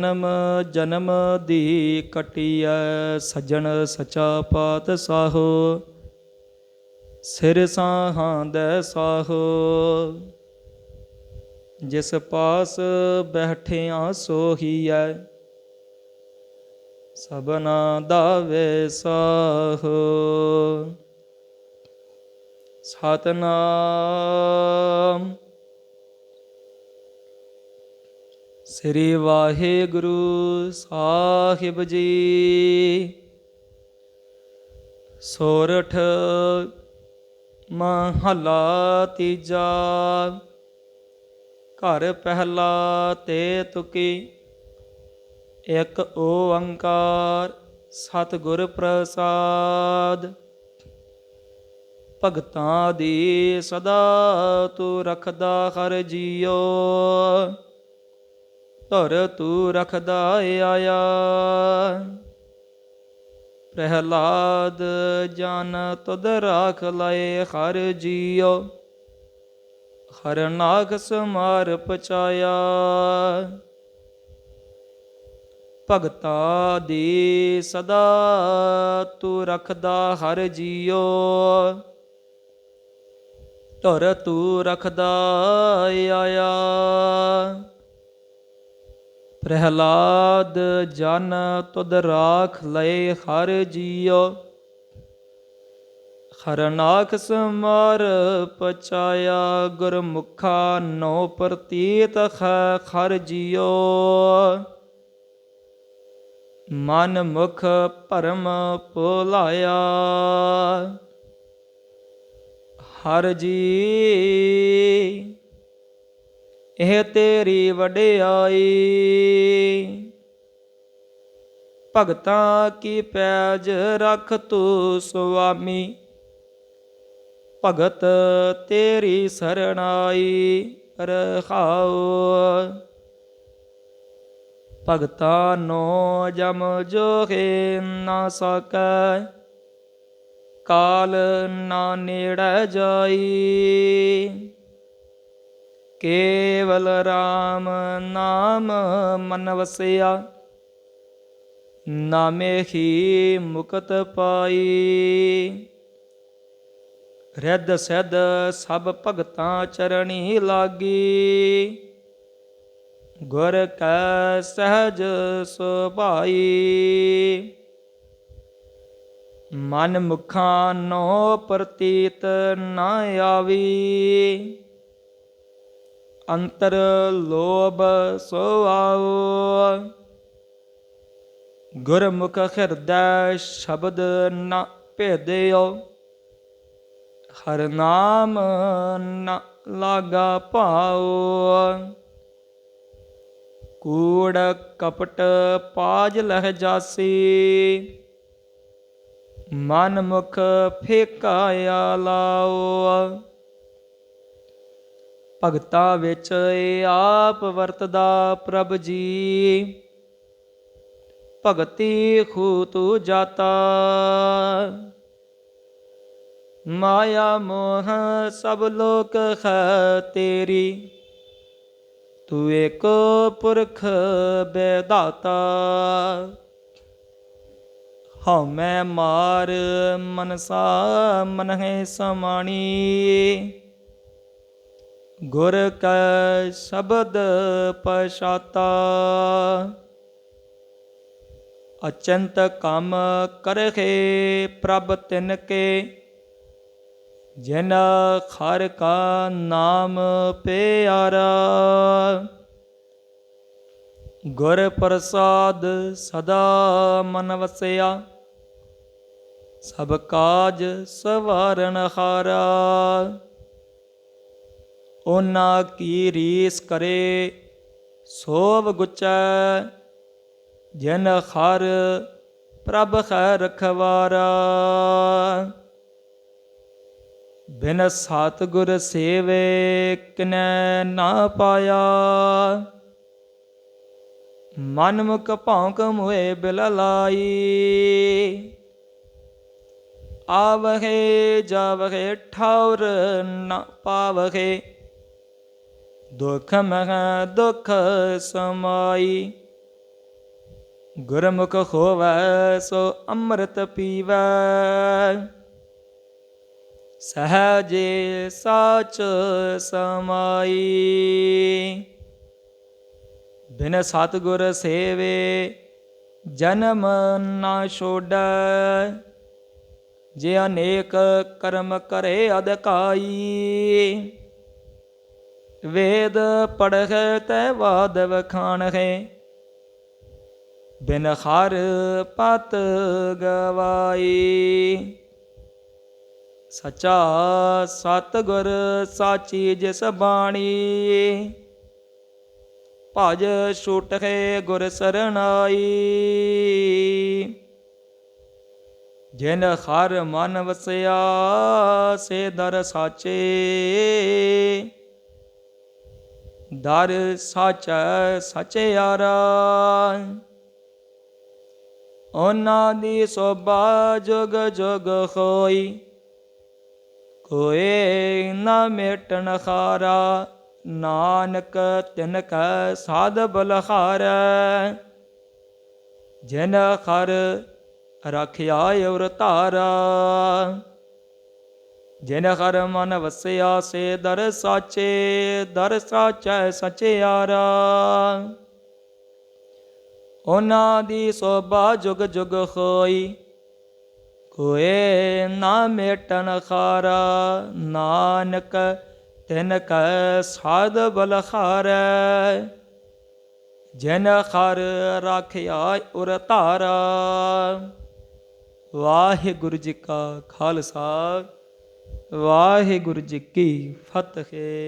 ਜਨਮ ਜਨਮ ਦੀ ਕਟਿਐ ਸੱਜਣ ਸਚਾ ਪਾਤ ਸਾਹੋ ਸਿਰ ਸਾਹਾਂ ਦੈ ਸਾਹੋ। ਜਿਸ ਪਾਸ ਬੈਠਿਆ ਸੋਹੀਐ, ਸਭਨਾ ਦਾ ਵੇ ਸਾਹੋ। ਸਤਨਾਮ। ਸ੍ਰੀ ਵਾਹਿਗੁਰੂ ਸਾਹਿਬ ਜੀ। ਸੋਰਠ ਮਹਲਾ ਤੀਜਾ। ਘਰ ਪਹਿਲਾ ਤੇ ਤੁਕੀ। ਇੱਕ ਓੰਕਾਰ ਸਤਿਗੁਰ ਪ੍ਰਸਾਦ। ਭਗਤਾਂ ਦੀ ਸਦਾ ਤੂੰ ਰੱਖਦਾ ਹਰ ਜੀਓ। ਧਰ ਤੂੰ ਰਖਦਾ ਆਇਆ। ਪ੍ਰਹਲਾਦ ਜਨ ਤੁਧ ਰਾਖ ਲਏ, ਹਰ ਜੀਓ ਹਰ ਨਾਗ ਸਮਾਰ ਪਚਾਇਆ ਭਗਤਾ ਦੀ ਸਦਾ ਤੂੰ ਰਖਦਾ ਹਰ ਜੀਓ ਧਰ ਤੂੰ ਰਖਦਾ ਆਇਆ। ਪ੍ਰਹਿਲਾਦ, ਜਨ ਤੁਧ ਰਾਖ ਲਏ ਹਰ ਜੀਉ। ਹਰਨਾਖ ਸਮਾਰ ਪਚਾਇਆ ਗੁਰਮੁਖਾ ਨੋ ਪ੍ਰਤੀਤ ਖਰ ਜੀਉ। ਮਨ ਮੁਖ ਭਰਮ ਭੁਲਾਇਆ। ਹਰ ਜੀ। ਇਹ ਤੇਰੀ ਵਡਿਆਈ। ਭਗਤਾਂ ਕੀ ਪੈਜ ਰਖ ਤੂ ਸੁਆਮੀ? ਭਗਤ ਤੇਰੀ ਸਰਣਾਈ ਰਖਾਓ ਭਗਤਾਂ ਨੋ ਜਮ ਜੋਗੇ ਨਾ ਸਕੈ। ਕਾਲ ਨਾ ਨੇੜੇ ਜਾਈ। ਕੇਵਲ RAM ਨਾਮ ਮਨ ਵਸਿਆ। ਨਾਮੇ ਹੀ ਮੁਕਤ ਪਾਈ। ਰਿੱਧ ਸਿੱਧ ਸਭ ਭਗਤਾਂ ਚਰਣੀ ਲਾਗੀ। ਗੁਰ ਕੈ ਸਹਜ ਸੁਭਾਈ। ਮਨ ਮੁਖਾਂ ਨੋ ਪ੍ਰਤੀਤ ਨਾ ਆਵੀ। ਅੰਤਰ ਲੋਭ ਸੋ ਗੁਰਮੁਖ ਹਿਰਦੈ ਸ਼ਬਦ ਨ ਭੇਦਿਓ। ਹਰ ਨਾਮ ਨ ਲਾਗਾ ਭਾਉ। ਕੂੜ ਕਪਟ ਪਾਜ ਲਹਿ ਜਾਸੀ। ਮਨ ਮੁਖ ਫੇਕਾਇਆ ਲਾਓ। ਭਗਤਾ ਵਿੱਚ ਏ ਆਪ ਵਰਤਦਾ ਪ੍ਰਭ ਜੀ। ਭਗਤੀ ਖੂ ਤੂ ਜਾਤਾ। ਮਾਇਆ ਮੋਹ ਸਭ ਲੋਕ ਹੈ ਤੇਰੀ। ਤੂੰ ਏਕ ਪੁਰਖ ਬੇਦਾਤਾ। ਹਉ ਮਾਰ ਮਨਸਾ ਮਨਹਿ ਸਮਾਣੀ। ਗੁਰ ਕੈ ਸ਼ਬਦ ਪਛਾਤਾ। ਅਚੰਤ ਕੰਮ ਕਰਖੇ ਪ੍ਰਭ ਤਿਨ ਕੇ। ਜਿਨ ਖਰ ਕਾ ਨਾਮ ਪਿਆਰਾ। ਗੁਰ ਪ੍ਰਸਾਦ ਸਦਾ ਮਨ ਵਸਿਆ। ਸਭ ਕਾਜ ਸਵਾਰਨ ਹਾਰਾ। ਉਹਨਾਂ ਕੀ ਰੀਸ ਕਰੇ? ਸੋਭ ਗੁਚੈ, ਜਨ ਖਰ ਪ੍ਰਭ ਖੈ ਰਖਵਾਰਾ ਬਿਨ ਸਤਿਗੁਰ ਸੇਵੇ ਕਿਨੈ ਨਾ ਪਾਇਆ। ਮਨ ਮੁਖ ਭੌਂਕ ਮੁਏ ਬਿਲ ਲਾਈ ਆਵਹੇ ਜਾਵਹੇ ਠੌਰ ਨ ਪਾਵਹੇ। ਦੁਖ ਮਹ ਦੁਖ ਸਮਾਈ। ਗੁਰਮੁਖ ਹੋਵੈ ਸੋ ਅੰਮ੍ਰਿਤ ਪੀਵੈ। ਸਹਜੇ ਸਾਚ ਸਮਾਈ। ਬਿਨ ਸਤਿਗੁਰ ਸੇਵੇ ਜਨਮ ਨਾ ਛੋੜੈ। ਜੇ ਅਨੇਕ ਕਰਮ ਕਰੇ ਅਦਕਾਈ ਵੇਦ ਪੜ੍ਹੈ ਤੈ ਬਾਦ ਵਖਾਣਹਿ ਬਿਨ ਹਰ ਪਤ ਗਵਾਈ। ਸਚਾ ਸਤਿਗੁਰ ਸਾਚੀ ਜਿਸ ਬਾਣੀ, ਭਜ ਛੁਟਹਿ ਗੁਰ ਸਰਣਾਈ। ਜਿਨ ਹਰ ਮਨ ਵਸਿਆ, ਸੇ ਦਰ ਸਾਚੇ ਦਰ ਸਾਚੈ ਸਚਿਆਰਾ ਉਹਨਾਂ ਦੀ ਸੋਭਾ ਜੁਗ ਜੁਗ ਹੋਈ। ਕੋਏ ਨਾ ਮੇਟਣ ਖਾਰਾ ਨਾਨਕ ਤਿਨ ਕੈ ਸਾਧ ਬਲਹਾਰੈ। ਜਿਨ ਖਰ ਰਖਿਆ ਔਰ ਧਾਰਾ। ਜਿਨ ਹਰ ਮਨ ਵਸਿਆ ਸੇ ਦਰ ਸਾਚੇ, ਦਰ ਸਾਚੈ ਸਚਿਆਰਾ। ਉਹਨਾਂ ਦੀ ਸੋਭਾ ਜੁਗ ਜੁਗ ਹੋਈ ਕੋਏ ਨਾ ਮੇਟਨ ਖਾਰਾ, ਨਾਨਕ ਤਿਨ ਕੈ ਸਾਧ ਬਲਹਾਰੈ ਜਨ ਖਰ ਰਾਖਿਆ ਉਰ ਧਾਰਾ, ਵਾਹਿਗੁਰੂ ਜੀ ਕਾ ਖਾਲਸਾ। ਵਾਹਿਗੁਰੂ ਜੀ ਕੀ ਫਤਿਹ।